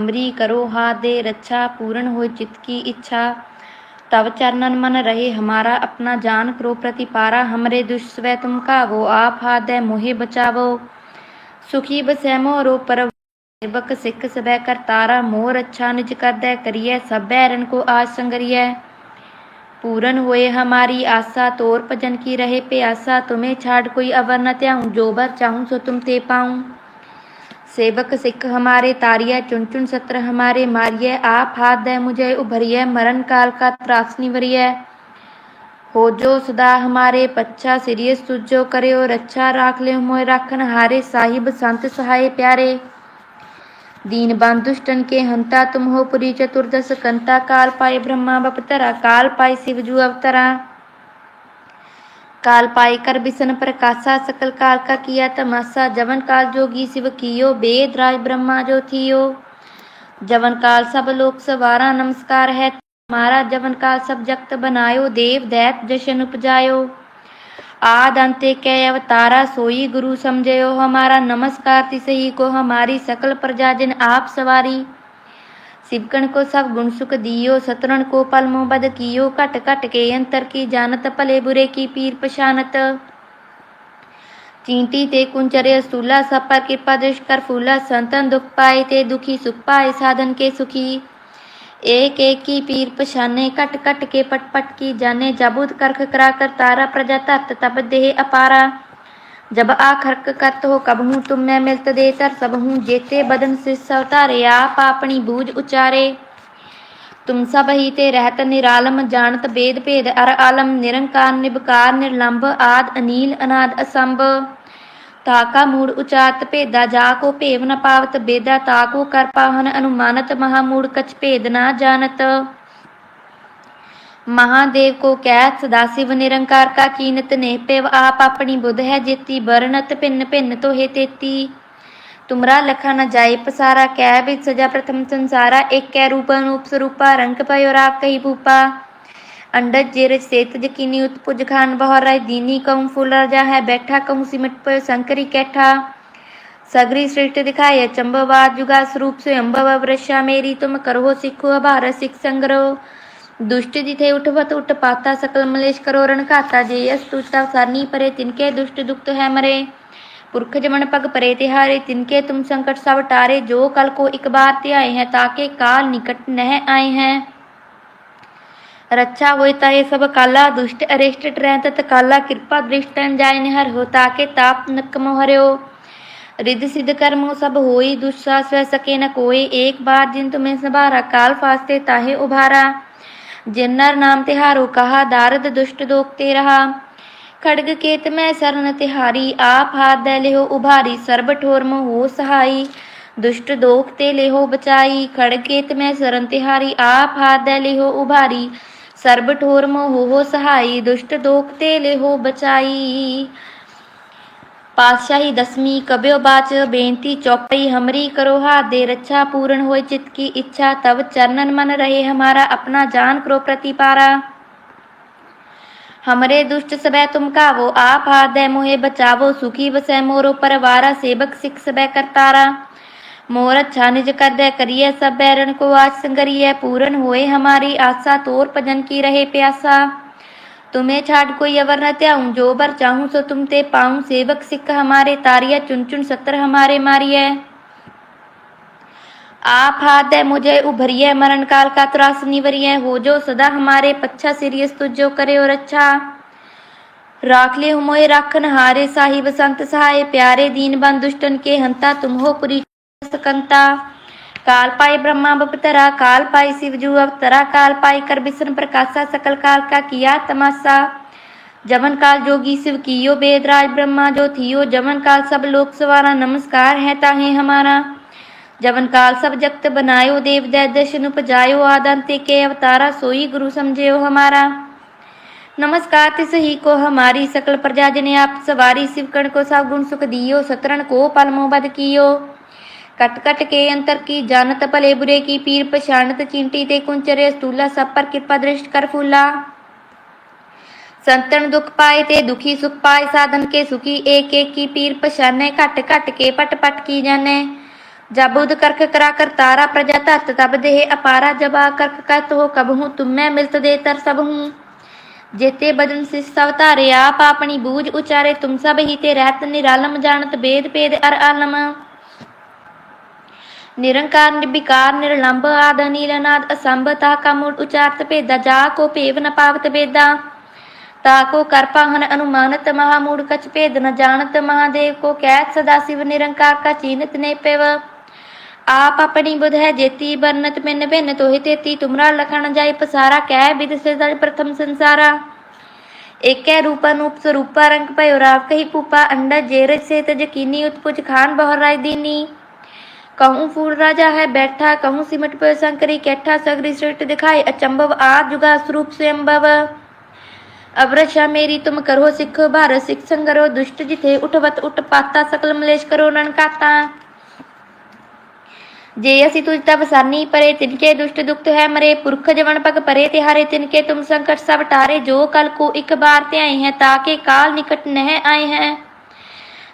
हमरी करो हाथ दे रक्षा पूर्ण हो चित्त की इच्छा तब चरणन मन रहे हमारा अपना जान करो प्रतिपारा हमरे दुष्स्वै तुम कावो आप हाथ दे मोहे बचावो सुखी बसै मोरो पर सेवक सिख सबै करतारा मोर अच्छा निज कर दे करिए सब बैरन को आज संगरिय पूरन होए हमारी आशा तोर भजन की रहे प्यासा तुम्हें छाड़ कोई अवर न त्याऊं जो बर चाहूँ सो तुम ते पाऊँ सेवक सिख हमारे, तारिय चुन चुन सत्र हमारे मारिय आप हाथ दे मुझे उभरिय मरण काल का त्रास निवरिय हो जो सदा हमारे, पच्छा सिरियस तुझो करे और अच्छा राख ले मोय राखन हारे, साहिब संत सहाय प्यारे। दीन बांधुष्टन के हंता तुम हो पुरी चतुर्दश कंता, काल पाए ब्रह्मा बपतरा, काल पाए शिवजू अवतरा। काल पाई कर बिसन प्रकाशा सकल काल का किया तमाशा। जवन काल जोगी शिव कियो वेद राज ब्रह्मा जो थियो। जवन काल सब लोक सवारा नमस्कार है हमारा जवन काल सब जगत बनायो, देव दैत जशन उपजायो। आद अंते कै अवतारा सोई गुरु समझयो, हमारा नमस्कार तिसही को हमारी सकल प्रजा जिन आप सवारी। सिवकण को सब गुण सुख दियो सतरण को पल मोह बद कियो, घट घट के अंतर की जानत भले बुरे की पीर पशानत चींटी ते कुंचरे स्थूला सब पर कृपा दृष्ट कर फूला, संतन दुख पाए ते दुखी, सुख पाए साधन के सुखी। एक एक की पीर पशाने कट कट के पट पट की जाने जबुद करख करा कर तारा प्रजा तत् तब देह अपारा। जब आखरक करत हो, कब हूँ तुम मैं मिलत दे तर सब हूँ जेते, बदन से सवतारे आप अपनी बूझ उचारे तुम सब ही ते रहत निरालम, जानत वेद भेद, अर आलम, निरंकार, निबकार, निर्लंब, आद, अनील, अनाद असंभ ताका मूड उचात भेदा, जा को भेव न पावत बेदा ताको कर पाहन, अनुमानत महामूड कछ भेद ना जानत। महादेव को कैत सदाशिव निरंकार का कीनत ने पेव आप अपनी बुध है जेती बरनत भिन्न भिन्न तो हे तेती तुमरा लखा न जाय पसारा कै विद सजा प्रथम संसारा एक कै रूप अनूप स्वरूपा रंग पयो राग कही भूपा अंडज जेरज सेत जकीनी उत्पुज खान बहर राय दीनी कहूँ फूल राजा है बैठा कहूँ सिमट पयो शंकरी कैठा सगरी श्रेष्ठ दिखाए चंबवाद जुगा स्वरूप से अम्बव वृषा मेरी तुम करो सिखो भार सिख संग्रह दुष्ट जिथे उठवत, उठ पाता, सकल मलेश करो, रण घाता जे यस तुष्टा सारनी परे, तिनके दुष्ट दुख है मरे। पुरख जमन पग परे, तिहारे, तिनके तुम संकट सब टारे, जो कल को एक बार त्याए हैं, ताके काल निकट नह आए हैं। रक्षा होय ताए सब काला, दुष्ट अरिष्ट ट्रह तत काला कृपा दृष्ट जाय निहर हो, ताके ताप नक मोहर्यो। रिद सिद्ध कर्म सब होई दुस्सा स्व सके न कोई, एक बार जिन तुम्हें संभारा, काल फास्ते ताहे उभारा। जिन्नर नाम तिहारो कहा दारद दुष्ट दोखते रहा खड़ग केत में सरन तिहारी आप हाथ दे लेहो उभारी सर्ब ठोर हो सहाई दुष्ट दोख ते लेहो बचाई खड़ग केत में सरन तिहारी आप हाथ दे लेहो उभारी सर्ब ठोर हो सहाई दुष्ट दोख ते लेहो बचाई पातशाही दसवीं कब्यो बाच, बेनती चौपई हमरी करो हाथ दे रक्षा पूर्ण होय चित की इच्छा तब चरणन मन रहे हमारा अपना जान करो प्रतिपारा। हमरे दुष्ट सबै तुम कावो, आप हाथ मोहे बचावो, सुखी बसै मोरो परवारा, सेवक सिख सबै करतारा। मोर अच्छा निज कर दे करिए सब बैरन को आज संगरिय पूरन होए हमारी आशा, तोर भजन की रहे प्यासा। तुम्हें छाट कोई अवर न त्याऊं। जो बर चाहूँ सो तुम ते पाऊँ। सेवक, सिख हमारे, तारिया चुन चुन सत्र हमारे मारिय आप हाथ है, मुझे उभरिय मरण काल का त्रास निवरिय हो जो सदा हमारे, पच्छा सिरियस तुझो करे और अच्छा। राख ले मोए राखन हारे साहिब, संत सहाय, प्यारे दीन बन दुष्टन के हंता। तुम हो पुरी सकंता काल पाए ब्रह्मा बपतरा काल पाए शिवजू अवतरा काल पाए कर बिसन प्रकाशा, सकल काल का किया तमाशा। जमन काल जोगी शिव कियो वेदराज ब्रह्मा जो थियो। जमन काल सब लोक सवारा, नमस्कार है ताहे हमारा। जवन काल सब जगत बनायो, देव दै दर्शन उपजायो, आदंते के अवतारा, सोई गुरु समझेयो हमारा। नमस्कार तिस ही को हमारी सकल प्रजा जिने आप सवारी शिवकण को सब गुण सुख दियो, सतरण को पल मोबद कियो। कट कट के अंतर की जानत भले बुरे की पीर पछाणत चिंटी ते कुंचरे स्थूला सब पर कृपा दृष्ट कर फूला संतन दुख पाए ते दुखी सुख पाए साधन के सुखी एक एक की पीर पछाने घट घट के पट पट की जाने जब उद करक करा कर तारा प्रजा तत् तब देह अपारा जब आ करक कत हो कब हूँ तुम मैं मिलत दे तर सब हूँ जेते बदन से सवतारे आप अपनी बूझ उचारे तुम सब ही ते रहत निरालम जानत वेद पेद अर आलम निरंकार निर्विकार निर्लंब आद नीलनाद असंभ ता का मूल उचारत भेदा जा को पेव न पावत वेदा ताको करपा हन अनुमानत महामूढ़ कछ भेद न जानत महादेव को कैत सदा शिव निरंकार का चीनत ने पेव आप अपनी बुध है जेती बरनत मिन भिन्न तोहि तेती तुमरा लखन जाय पसारा कह विद से दल प्रथम संसारा एकै रूपानूप स्वरूपा रंग भयो राव कही पूपा अंडा जेर से तज कीनी उत्पुज खान बहर राय दीनी कहूँ फूल राजा है, बैठा कहूँ सिमट पर शंकरी, कैठा सगरी सृष्ट दिखाई, अचंभव आ जुगा स्वरूप स्वयंभव अवरक्षा मेरी, तुम करो सिख भार, सिख संगरो दुष्ट जिथे उठवत उठ पाता, सकल मलेश करो रण काता। जे असि तुझ तब सानी परे, तिनके दुष्ट दुख है मरे, पुरख जवन पग परे, तिहारे तिनके तुम संकट सब टारे जो कल को एक बार ते आए हैं, ताके काल निकट नह आए हैं।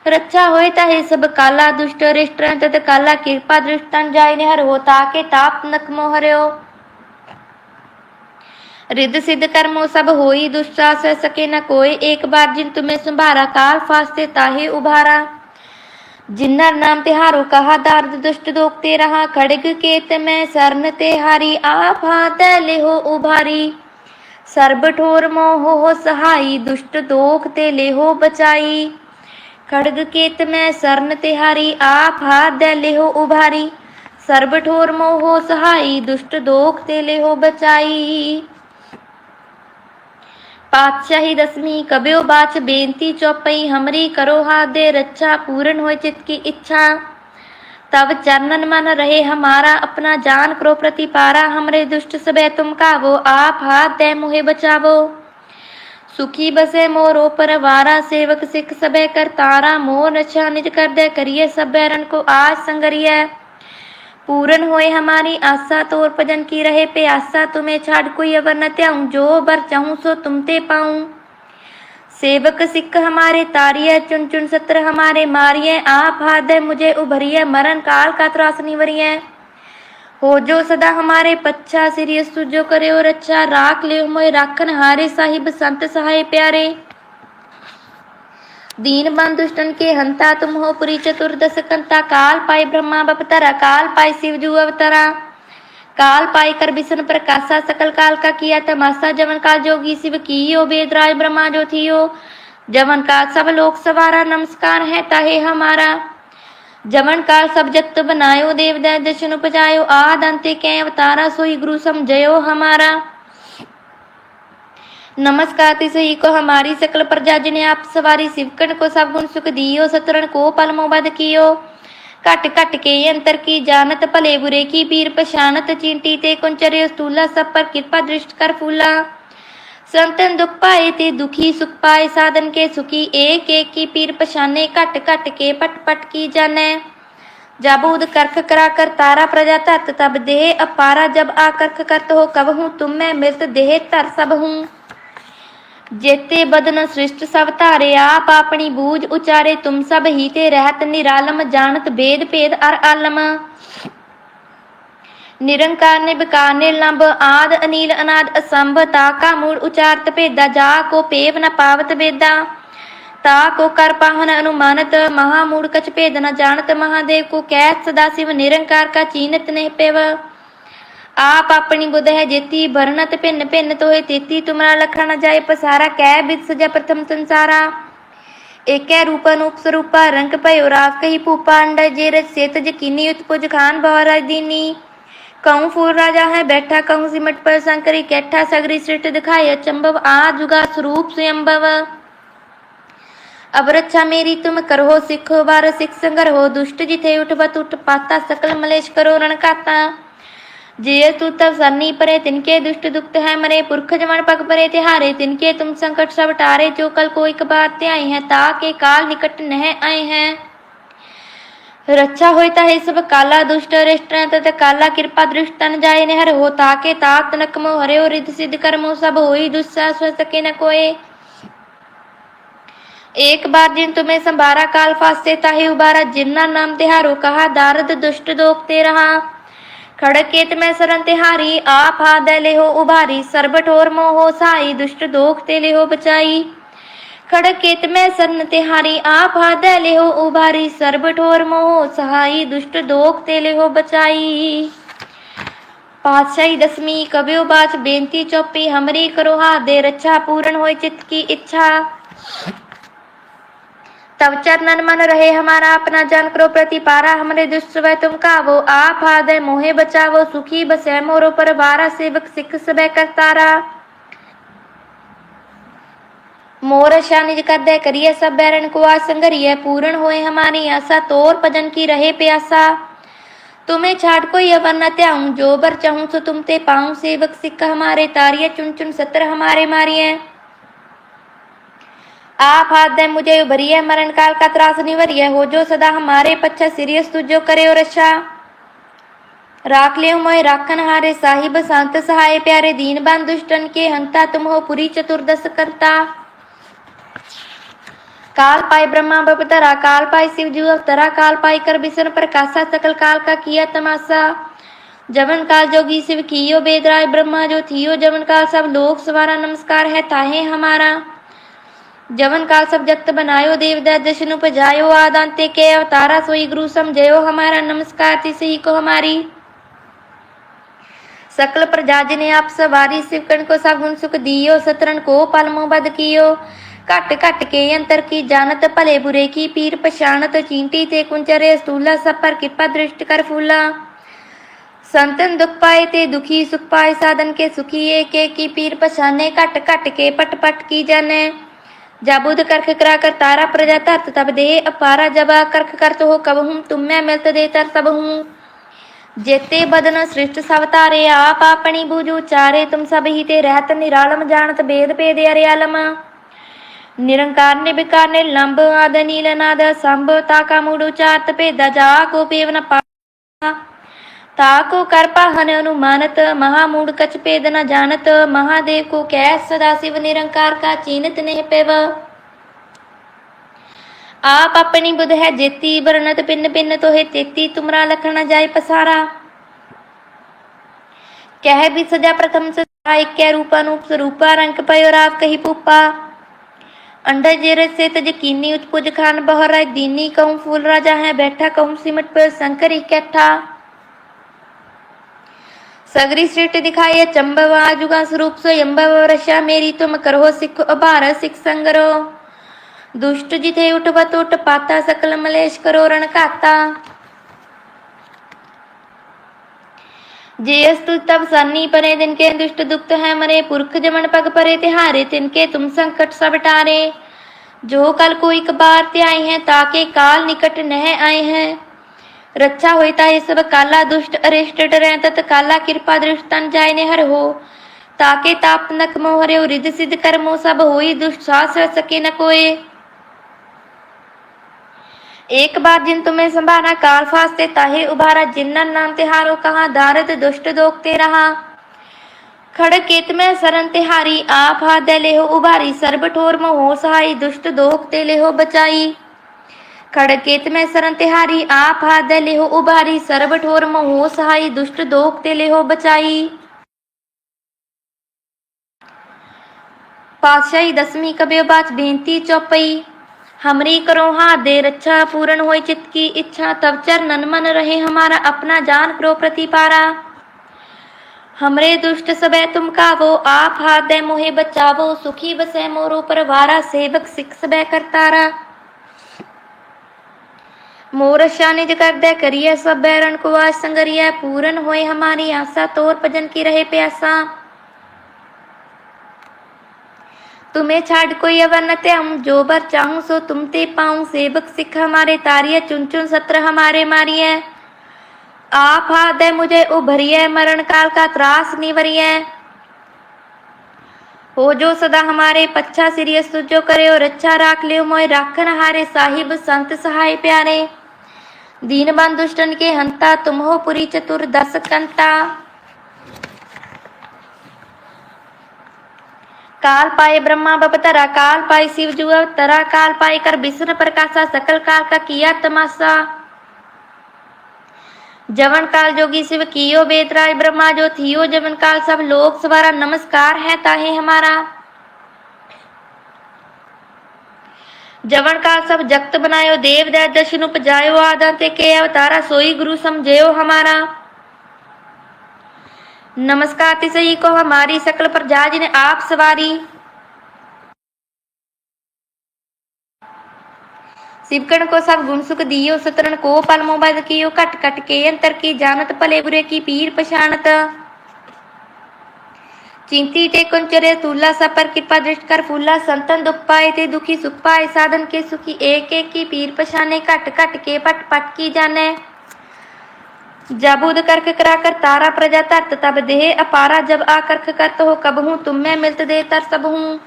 ताहे सब काला दुष्ट रिष्ट तत काला कृपा दृष्टन जाय ने हर हो ताके ताप नक मोहर्यो। रिद सिद्ध कर्मो सब होई दुष्टा सह सके न कोई। एक बार जिन तुम्हें संभारा, काल फास्ते ताहे उभारा। जिन्नर नाम तिहारो कहा, दार्द दुष्ट दोखते रहा। खड़ग केत में सरन तिहारी आप हाथ हो उभारी। सर्ब ठोर मोह हो सहाई, दुष्ट दोख ते ले हो बचाई। खड़ग केत में सरन तिहारी, आप हाथ ले हो उभारी। सर्ब ठोर मोह सहाई, दुष्ट दोख ते ले हो बचाई। पातशाही दसवीं कब्यो बाच बेनती चौपई, हमरी करो हाथ दे रक्षा पूर्ण हो चित की इच्छा। तब चरणन मन रहे हमारा, अपना जान करो प्रतिपारा, हमरे दुष्ट सबे तुम का वो आप हाथ दे मुहे बचावो। सुखी बसे मोरो परवारा सेवक सिख सबे कर तारा मोर रक्षा निज कर दे करिए सब बैरन को आज संगरिया पूरन होए हमारी आशा तोर भजन की रहे प्यासा, तुम्हें छाड़ कोई अवर न त्याऊं, जो बर चाहूँ सो तुम ते पाऊँ। सेवक सिख हमारे तारिय चुन चुन सत्र हमारे मारिय आप हाथ मुझे उभरिय मरण काल का त्रास निवरिय हो जो सदा हमारे पच्छा सिरिय सुजो करे और अच्छा राख ले मोय राखन हारे साहिब संत सहाय प्यारे। दीन दुष्टन के हंता तुम हो पुरी चतुर्दश कंता, काल पाई ब्रह्मा बपतरा, काल पाई शिव जू अवतरा। काल पाई कर विष्णु प्रकाशा, सकल काल का किया तमाशा, जवन काल जोगी शिव कियो वेदराज ब्रह्मा जो थियो। जवन काल सब लोक सवारा, नमस्कार है ताहे हमारा। जवन काल सब जत बनायो, देव दर्शन उपजायो, आद अंते कै अवतारा सोई गुरु समझयो हमारा। नमस्कार तिसही को हमारी सकल प्रजा जिने आप सवारी शिवकन को सब गुण सुख दियो सतरण को पल मोबद कियो। घट घट के अंतर की जानत, भले बुरे की पीर पछानत, चींटी ते कुंचरे स्थूला, सब पर कृपा दृष्ट कर फूला संतन दुख पाए ते दुखी सुख पाए साधन के सुखी एक एक की पीर पछाने घट घट के पट पट की जाने जब उद करख करा कर तारा प्रजा तत् तब देह अपारा जब आकर्ख करत हो कब हूँ तुम मैं मृत देह तर सब हूँ जेते बदन सृष्ट सब धारे आप अपनी बूझ उचारे तुम सब ही ते रहत निरालम जानत वेद भेद अर आलम निरंकार निबकार निर्लंब आद अनील अनाद असंभ ता का मूल उचारत भेदा जा को पेव न पावत वेदा ता को कर पाहन अनुमानत महामूढ़ कछ भेद न जानत महादेव को कैत सदा शिव निरंकार का चीनत नहीं पेव आप अपनी बुध है जेती भरनत भिन्न भिन्न तोहे तेती तुमरा लखा न जाए पसारा कै बिद सजा प्रथम संसारा एकै रूप अनूप स्वरूपा रंग भयो राव कही पूपा अंडा जेर सेत जकीनी उत्पुज खान बहरा दीनी कहूँ, फूल राजा है, बैठा कहूँ, सिमट पर शंकरी, कैठा सगरी सृष्ट दिखाई अचंभव आ जुगा स्वरूप स्वयंभव अब रक्षा मेरी तुम करो, सिखो बार सिख संगर हो, दुष्ट जिथे उठबत उठ पाता, सकल मलेश करो रण काता। जिय तू तब सरनी परे, तिनके दुष्ट दुख है मरे, पुरख जमन पग परे तिहारे, तिनके तुम संकट सब टारे, जो कल को एक बार ते आए हैं, ताके काल निकट नह आए हैं। रक्षा होता है सब काला दुष्ट रिष्ट तत काला कृपा दृष्ट तन जाय ने हर हो ताके तात नक मो हरे रिद सिद्ध कर्मो सब होई दुस्सा स्व सके न कोय एक बार जिन तुम्हें संभारा काल फासे ताहे उबारा जिन्ना नाम तिहारो कहा दारद दुष्ट दोखते रहा खड़क केत में सरन तिहारी आप हाथ ले हो उभारी सर्बठोर मोहो साई दुष्ट दोखते ले हो बचाई खड़क केत में सरन तिहारी, आप हाथ ले हो उभारी, सर्बठोर मोहो सहाई, दुष्ट दोखते ले हो बचाई। पातशाही दसवीं कबियो बाच बेनती चौपी, हमरी करो हाथ दे रक्षा पूर्ण हो चित्त की इच्छा। तब चरणन मन रहे हमारा, अपना जान करो प्रतिपारा हमरे दुष्ट वह तुम कावो आप हादय मोहे बचावो, सुखी बसै मोरो पर बारा सेवक सिख सबे करतारा। मोर शानिज कर दे करिए सब बैरन को आसंगरिय पूर्ण होए हमारी आशा तोर भजन की रहे प्यासा। तुम्हें छाड़ कोई अवर न त्याऊं, जो बर चाहूँ सो तुम ते पाऊँ। सेवक सिख हमारे तारिये चुन चुन सत्र हमारे मारिए। आप हाथ दे मुझे उभरिए, मरण काल का त्रास निवरिय हो जो सदा हमारे पच्छा सिरियस, तुझो करे और रक्षा राख ले मोय राखन हारे, साहिब संत सहाय प्यारे। दीन बान दुष्टन के हंता, तुम हो पुरी चतुर्दश करता। काल पाई ब्रह्मा बपतरा काल पाई शिव जीव अवतरा काल पाई कर बिसन प्रकाशा, सकल काल का किया तमाशा। जवन काल जोगी शिव कियो बेदराय ब्रह्मा जो थियो, जवन काल सब लोक सवारा नमस्कार है, ताहे हमारा। जवन काल सब जगत बनायो, देवदा जशन उपजायो, आदांते के अवतारा, सोई गुरु समझयो, हमारा नमस्कार तिसे ही को हमारी। सकल प्रजा जिने आप सवारी शिवकण को सगुन सुख दियो, सतरन को पलमो बद कियो। घट घट के अंतर की जानत भले बुरे की पीर पछाणत चींटी ते कुंचरे स्थूला सब पर कृपा दृष्ट कर फूला संतन दुख पाए ते दुखी सुख पाए साधन के सुखी एक एक की पीर पछाने घट घट के पट पट की जाने जाबुद करख करा कर तारा प्रजा तरत तब दे अपारा जबा करख करत हो कब हूँ तुम मैं मिलत दे तर तब हूँ जेते बदन सृष्ट सब तारे आप अपनी बूझ चारे तुम सब ही ते रहत निरालम जानत भेद भेद अरियालम निरंकार निबिकार निलंब, आद नील नाद संभ ताका मूड उचारत भेदा जा को पेव न पा। ताको कर पाहन अनुमानत महामूड कच भेद न जानत महादेव को कह सदा शिव निरंकार का चीनत नेह पेव। आप अपनी बुध है जेती, वर्णत पिन पिन तो है तेती, तुमरा लखन जाय पसारा। कह भी सजा प्रथम से क्या रूपानूप स्वरूपा, रंग पयो राव कही पुपा। अंडा जेरे से तज कीनी उत्पुज खान बहर दीनी कहूँ फूल राजा है, बैठा कहूँ सिमट पर शंकर इकट्ठा। सगरी सृष्टि दिखाई चंबवा जुगा स्वरूप सो यम्बव रशा मेरी तुम करो सिख अभार सिख संगरो। दुष्ट जिथे उठवत उठ पाता सकल मलेश करो रण काता तब सन्नी परे दिन के दुष्ट दुक्त है मरे, पुरख जमन पग परे तिहारे, तिनके तुम संकट सब टारे जो कल को एक बार ते आए हैं, ताके काल निकट नह आए हैं। रक्षा होता है सब काला दुष्ट अरिष्ट डरे, तत काला कृपा दृष्ट तन जाय ने हर हो। ताके ताप नक मोह हरे रिद सिद्ध कर्मो सब होई, दुष्ट सास सके न कोय एक बार जिन तुम्हें संभारा काल फास्ते ताहे उभारा, जिन्नन नाम तिहारो कहा, दारद दुष्ट दोखते रहा खड़ केत में सरन तिहारी, आप हाथ ले हो उभारी, सर्ब ठोर मोह सहाई, दुष्ट दोखते ले हो बचाई। खड़केत में सरन तिहारी, आप हाथ ले हो उभारी, सर्ब ठोर मोह सहाई, दुष्ट दोखते ले हो बचाई। पातशाही दसवीं कबे बात बेनती चौपई। हमरी करो हाथ दे रक्षा पूर्ण होय चित्त की इच्छा, तब चरणन मन रहे हमारा अपना जान करो प्रतिपारा। हमरे दुष्ट सबे तुम कावो, आप हाथ दे मोहे बचावो, सुखी बसे मोरो परवारा सेवक सिख सबे करतारा। मोर शानिज कर दे करिए सब बैरन को आज संगरिया पूर्ण होए हमारी आशा, तोर भजन की रहे प्यासा। तुम्हें छाड़ कोई अवर न त्याऊं जो बर चाहूँ सो तुम ते पाऊँ। सेवक सिख हमारे तारिये चुन चुन सत्र हमारे मारिये आप हाथ है मुझे उभरिए मरण काल का त्रास निवरिए। हो जो सदा हमारे पच्छा सिरियस, तुझो करे और अच्छा राख लियो। मोय राखन हारे साहिब, संत सहाय प्यारे। दीनबान दुष्टन के हंता, तुम हो पुरी चतुर दस कंता। काल पाए ब्रह्मा बपतरा काल पाए शिव जु तरा काल पाए कर विष्णु प्रकाशा, सकल काल का किया तमाशा। जवन काल जोगी शिव कियो बेतराज ब्रह्मा जो थियो, जवन काल सब लोग सवारा नमस्कार है ताहे हमारा। जवन काल सब जगत बनायो देव दै दर्शन उपजायो आदा ते के अवतारा, सोई गुरु समझेयो हमारा। नमस्कार तिसई को हमारी सकल प्रजा जिने आप सवारी। शिवकण को सब गुण सुख दियो, सतरण को पल मोबद कियो, कट कट के अंतर की जानत, भले बुरे की पीर पछाणत। चिंती ते कुंचरे, तुला सब पर कृपा दृष्ट कर, फूला संतन दुख पाए ते दुखी सुख पाए, साधन के सुखी एक एक की पीर पछाने, कट कट के पट पट की जाने। जब उद करक करा कर तारा प्रजा तरत तब देह अपारा जब आकर्ख करत हो कब हूँ तुम में मिलत दे तर सब हूँ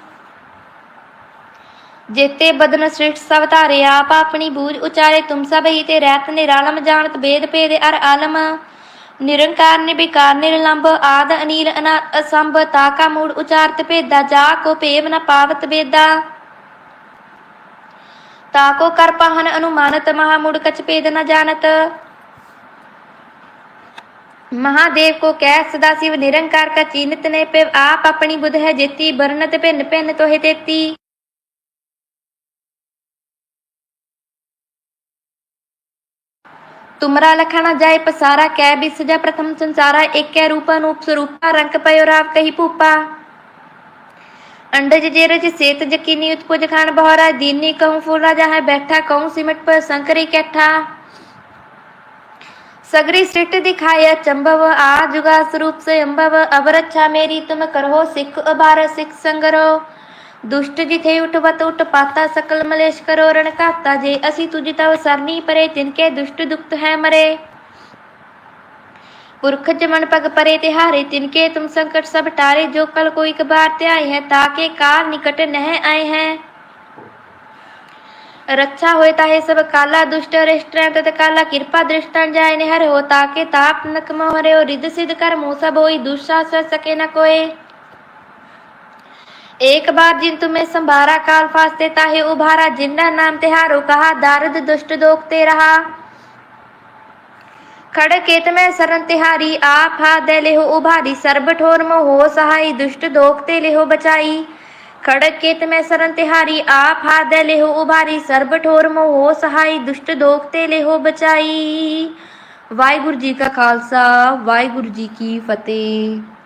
जेते बदन श्रेष्ठ सब तारे आप अपनी बूझ उचारे तुम सब ही ते रहत निरालम जानत भेद भेद अर आलम निरंकार निर्विकार निर्लंब आद अनील अनाथ असंभ ताका मूड उचारत भेदा जा को पेव न पावत वेदा ताको कर पाहन अनुमानत महामूड कछ भेद न जानत महादेव को कह, सदा शिव निरंकार का चीनत ने पे, आप अपनी बुध है जेती, बरनत भिन्न भिन्न तो है तेती। तुमरा लखना जाय पसारा कै भी सजा प्रथम संसारा, एक कै रूपा अनूप स्वरूपा रंग पयो राव कही पूपा। अंडज जेरज सेत जकीनी उत्पुज खान बहरा, दीनी कहूँ फूल राजा है बैठा, कहूँ सिमट पर संकरी कैठा। सगरी श्रेष्ठ दिखाया चंभव आ जुगास रूप से अंभव, अवर अच्छा मेरी तुम करो सिख, अबार सिख संगरो। दुष्ट जिथे उठवत उठ पाता सकल मलेश करो, रण काता जे, असी तुझ तव सरनी परे तिनके दुष्ट दुक्त है मरे। पुरख जमन पग परे तिहारे, तिनके तुम संकट सब टारे, जो कल कोई कबार त्याय है, ताके कार निकट नह आए हैं। रक्षा होए ताहे सब, काला दुष्ट अरिष्ट तत काला कृपा दृष्टन जाय ने हर हो, ताके ताप नक मोहरे हो रिद सिद्ध कर मुँह सब होई दुष्टा सह सके न कोई एक बार जिन तुम्हें संभारा, काल फास्ते ताहे उभारा जिन्ना नाम तिहारो, कहा दारद दुष्ट दोखते रहा। खड़ केत में सरन तिहारी, आप हा दे लेहो, उभारी सर्ब ठोर मोह, सहाई, दुष्ट दोखते लेहो, बचाई। खड़ केत में सरन तिहारी आप हा दे लेहो उभारी सर्ब ठोर मोह सहाई दुष्ट दोखते लेहो बचाई वाहिगुरु जी का खालसा वाहिगुरु जी की फतेह